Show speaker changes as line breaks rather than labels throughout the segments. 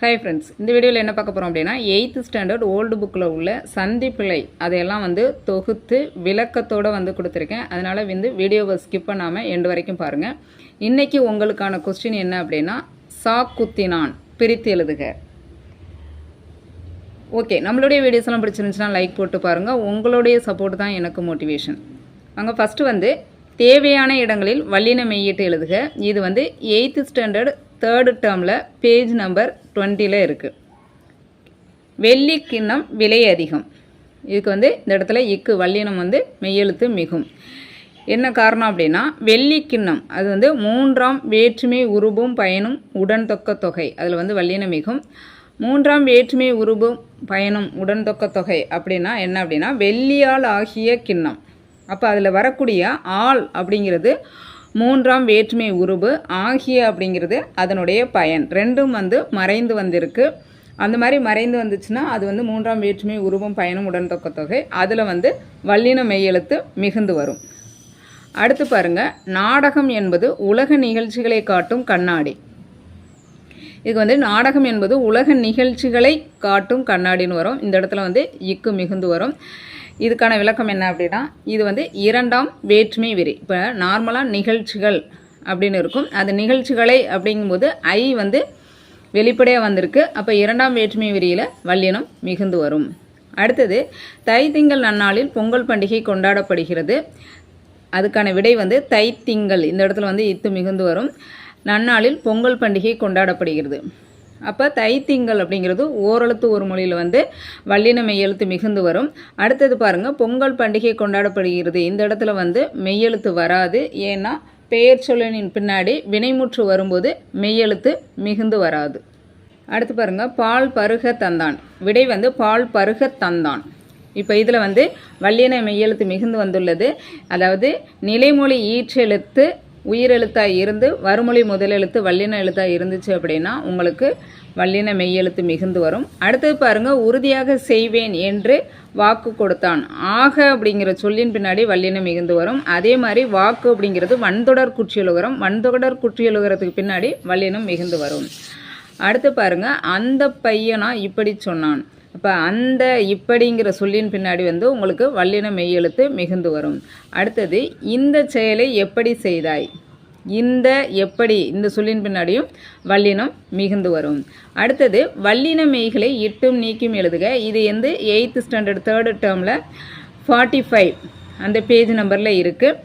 Hi friends இந்த வீடியோவில் என்ன பார்க்க போகிறோம் அப்படின்னா எயித்து ஸ்டாண்டர்ட் ஓல்டு புக்கில் உள்ள சந்தி பிழை அதையெல்லாம் வந்து தொகுத்து விளக்கத்தோடு வந்து கொடுத்துருக்கேன். அதனால் வந்து வீடியோவை ஸ்கிப் பண்ணாமல் எண்டு வரைக்கும் பாருங்கள் இன்றைக்கி உங்களுக்கான கொஸ்டின் என்ன அப்படின்னா சா குத்தினான் பிரித்து எழுதுக. ஓகே நம்மளுடைய வீடியோஸ் எல்லாம் பிடிச்சிருந்துச்சுன்னா லைக் போட்டு பாருங்கள் உங்களுடைய சப்போர்ட் தான் எனக்கு மோட்டிவேஷன் அங்கே ஃபஸ்ட்டு வந்து தேவையான இடங்களில் வல்லின மெய்யிட்டு எழுதுக. இது வந்து எயித்து ஸ்டாண்டர்ட் தேர்டு டேர்மில் பேஜ் நம்பர் டுவெண்ட்டியில் இருக்குது வெள்ளி கிண்ணம் விலை அதிகம். இதுக்கு வந்து இந்த இடத்துல இக்கு வல்லினம் வந்து மெய்யெழுத்து மிகும். என்ன காரணம் அப்படின்னா வெள்ளி கிண்ணம் அது வந்து மூன்றாம் வேற்றுமை உருபும் பயனும் உடன் தொக்க தொகை அதில் வந்து வல்லினம் மிகும். மூன்றாம் வேற்றுமை உருபும் பயனும் உடன் தொக்க தொகை அப்படின்னா என்ன அப்படின்னா வெள்ளியால் ஆகிய கிண்ணம். அப்போ அதில் வரக்கூடிய ஆள் அப்படிங்கிறது மூன்றாம் வேற்றுமை உருபு ஆகிய அப்படிங்கிறது அதனுடைய பயன். ரெண்டும் வந்து மறைந்து வந்திருக்கு. அந்த மாதிரி மறைந்து வந்துச்சுன்னா அது வந்து மூன்றாம் வேற்றுமை உருவம் பயனும் உடன்தொக்க தொகை. அதில் வந்து வல்லின மெய்யெழுத்து மிகுந்து வரும். அடுத்து பாருங்க. நாடகம் என்பது உலக நிகழ்ச்சிகளை காட்டும் கண்ணாடி. இதுக்கு வந்து நாடகம் என்பது உலக நிகழ்ச்சிகளை காட்டும் கண்ணாடின்னு வரும். இந்த இடத்துல வந்து இக்கு மிகுந்து வரும். இதுக்கான விளக்கம் என்ன அப்படின்னா இது வந்து இரண்டாம் வேற்றுமை விரி. இப்போ நார்மலாக நிகழ்ச்சிகள் அப்படின்னு இருக்கும். அது நிகழ்ச்சிகளை அப்படிங்கும்போது ஐ வந்து வெளிப்படையாக வந்திருக்கு. அப்போ இரண்டாம் வேற்றுமை விரியில் வல்லினம் மிகுந்து வரும். அடுத்தது தை திங்கள் நன்னாளில் பொங்கல் பண்டிகை கொண்டாடப்படுகிறது. அதுக்கான விடை வந்து தை திங்கள் இந்த இடத்துல வந்து இத்து மிகுந்து வரும். நன்னாளில் பொங்கல் பண்டிகை கொண்டாடப்படுகிறது. அப்போ தைத்திங்கள் அப்படிங்கிறது ஓரெழுத்து ஒரு மொழியில் வந்து வல்லின மெய்யெழுத்து மிகுந்து வரும். அடுத்தது பாருங்கள் பொங்கல் பண்டிகை கொண்டாடப்படுகிறது. இந்த இடத்துல வந்து மெய்யெழுத்து வராது. ஏன்னா பெயர் சொல்லனின் பின்னாடி வினைமுற்று வரும்போது மெய்யெழுத்து மிகுந்து வராது. அடுத்து பாருங்க பால் பருக தந்தான். விடை வந்து பால் பருக தந்தான். இப்போ இதில் வந்து வல்லின மெய்யெழுத்து மிகுந்து வந்துள்ளது. அதாவது நிலைமொழி ஈற்றெழுத்து உயிரெழுத்தாக இருந்து வறுமொழி முதலெழுத்து வல்லின எழுத்தாக இருந்துச்சு அப்படின்னா உங்களுக்கு வல்லின மெய்யெழுத்து மிகுந்து வரும். அடுத்தது பாருங்கள் உறுதியாக செய்வேன் என்று வாக்கு கொடுத்தான். ஆக அப்படிங்கிற சொல்லின் பின்னாடி வல்லினம் மிகுந்து வரும். அதே மாதிரி வாக்கு அப்படிங்கிறது வன்தொடர் குற்றியலுகரம் வன்தொடர் குற்றியலுகரத்துக்கு பின்னாடி வல்லினம் மிகுந்து வரும். அடுத்து பாருங்க அந்த பையனா இப்படி சொன்னான். அப்போ அந்த இப்படிங்கிற சொல்லின் பின்னாடி வந்து உங்களுக்கு வல்லின மெய்யெழுத்து மிகுந்து வரும். அடுத்தது இந்த செயலை எப்படி செய்தாய்? இந்த எப்படி இந்த சொல்லின் பின்னாடியும் வல்லினம் மிகுந்து வரும். அடுத்தது வல்லின மெய்களை இட்டும் நீக்கும் எழுதுக. இது வந்து எயித்து ஸ்டாண்டர்ட் தேர்டு டேர்மில் ஃபார்ட்டி ஃபைவ் அந்த பேஜ் நம்பரில் இருக்குது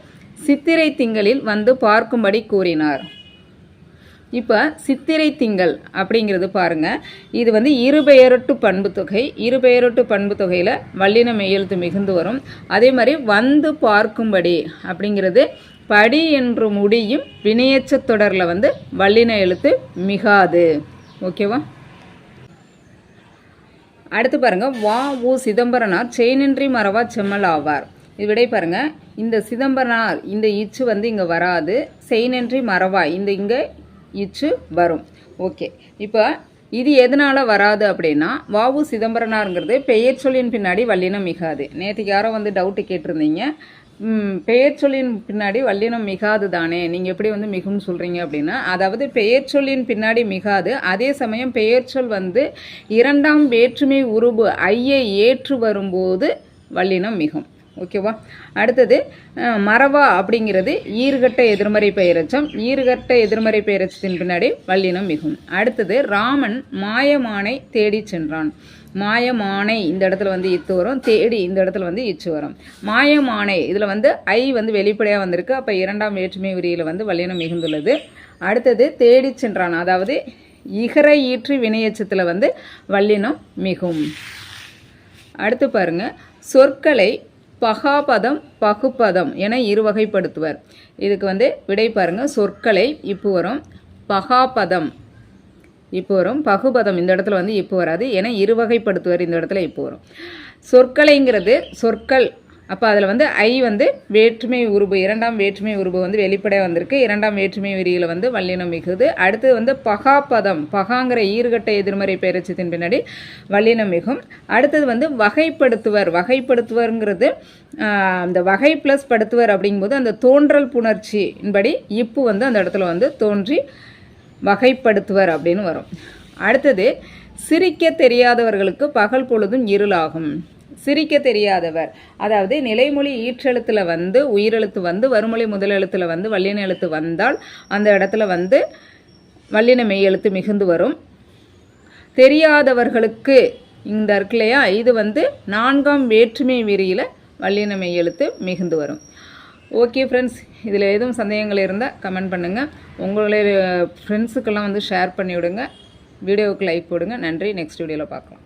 சித்திரை திங்களில் வந்து பார்க்கும்படி கூறினார். இப்போ சித்திரை திங்கள் அப்படிங்கிறது பாருங்க. இது வந்து இருபெயரொட்டு பண்பு தொகை. இருபெயரொட்டு பண்பு தொகையில் வல்லின மெய்யெழுத்து மிகுந்து வரும். அதே மாதிரி வந்து பார்க்கும்படி அப்படிங்கிறது படி என்று முடியும் வினையச்ச தொடரில் வந்து வல்லின எழுத்து மிகாது. ஓகேவா? அடுத்து பாருங்கள் வா உ சிதம்பரனார் செயினின்றி மறவா செம்மல் ஆவார். இது விடை பாருங்கள் இந்த சிதம்பரனார் இந்த இச்சு வந்து இங்கே வராது. செயினின்றி மறவா இந்த இங்கே இச்சு வரும். ஓகே இப்போ இது எதனால் வராது அப்படின்னா வாவு சிதம்பரனாருங்கிறது பெயர் சொல்லின் பின்னாடி வல்லினம் மிகாது. நேற்றுக்கு யாரோ வந்து டவுட்டு கேட்டிருந்தீங்க. பெயர் சொல்லின் பின்னாடி வல்லினம் மிகாது தானே. நீங்கள் எப்படி வந்து மிகும்னு சொல்கிறீங்க அப்படின்னா அதாவது பெயர் சொல்லின் பின்னாடி மிகாது அதே சமயம் பெயர் சொல் வந்து இரண்டாம் வேற்றுமை உருபு ஐயை ஏற்று வரும்போது வல்லினம் மிகும். ஓகேவா? அடுத்தது மரவா அப்படிங்கிறது ஈர்கட்ட எதிர்மறை பெயரச்சம். ஈர்கட்ட எதிர்மறை பெயரச்சத்தின் பின்னாடி வல்லினம் மிகும். அடுத்தது ராமன் மாயமானை தேடி சென்றான். மாயமானை இந்த இடத்துல வந்து இத்து வரும் தேடி இந்த இடத்துல வந்து இச்சு வரும். மாயமானை இதில் வந்து ஐ வந்து வெளிப்படையாக வந்திருக்கு. அப்போ இரண்டாம் வேற்றுமை உரியில் வந்து வல்லினம் மிகுந்துள்ளது. அடுத்தது தேடி சென்றான். அதாவது இகர ஈற்று வினையச்சத்தில் வந்து வல்லினம் மிகும். அடுத்து பாருங்க சொற்களை பகாபதம் பகுப்பதம் என இருவகைப்படுத்துவர். இதுக்கு வந்து விடை பாருங்கள் சொற்களை இப்போ வரும். பகாபதம் இப்போ வரும். பகுபதம் இந்த இடத்துல வந்து இப்போ வராது ஏன்னா இருவகைப்படுத்துவர் இந்த இடத்துல இப்போ வரும். சொற்களைங்கிறது சொற்கள் அப்போ அதில் வந்து ஐ வந்து வேற்றுமை உருபு இரண்டாம் வேற்றுமை உருபு வந்து வெளிப்படையாக வந்திருக்கு. இரண்டாம் வேற்றுமை விரியில் வந்து வல்லினம் மிகுது. அடுத்து வந்து பகாபதம் பகாங்கிற ஈர்கட்ட எதிர்மறை பெயரச்சத்தின் பின்னாடி வல்லினம் மிகும். அடுத்தது வந்து வகைப்படுத்துவர் வகைப்படுத்துவருங்கிறது அந்த வகை ப்ளஸ் படுத்துவர் அப்படிங்கும்போது அந்த தோன்றல் புணர்ச்சியின்படி இப்பு வந்து அந்த இடத்துல வந்து தோன்றி வகைப்படுத்துவர் அப்படின்னு வரும். அடுத்தது சிரிக்க தெரியாதவர்களுக்கு பகல் பொழுதும் இருளாகும். சிரிக்க தெரியாதவர். அதாவது நிலைமொழி ஈற்றெழுத்தில் வந்து உயிரெழுத்து வந்து வருமொழி முதலெழுத்தில் வந்து வல்லின எழுத்து வந்தால் அந்த இடத்துல வந்து வல்லின மெய் எழுத்து மிகுந்து வரும். தெரியாதவர்களுக்கு இந்த இருக்கு இல்லையா இது வந்து நான்காம் வேற்றுமை விரியில் வல்லின மெய் எழுத்து மிகுந்து வரும். ஓகே ஃப்ரெண்ட்ஸ் இதில் எதுவும் சந்தேகங்கள் இருந்தால் கமெண்ட் பண்ணுங்கள் உங்களுடைய ஃப்ரெண்ட்ஸுக்கெல்லாம் வந்து ஷேர் பண்ணிவிடுங்க. வீடியோவுக்கு லைக் போடுங்க. நன்றி. நெக்ஸ்ட் வீடியோவில் பார்க்கலாம்.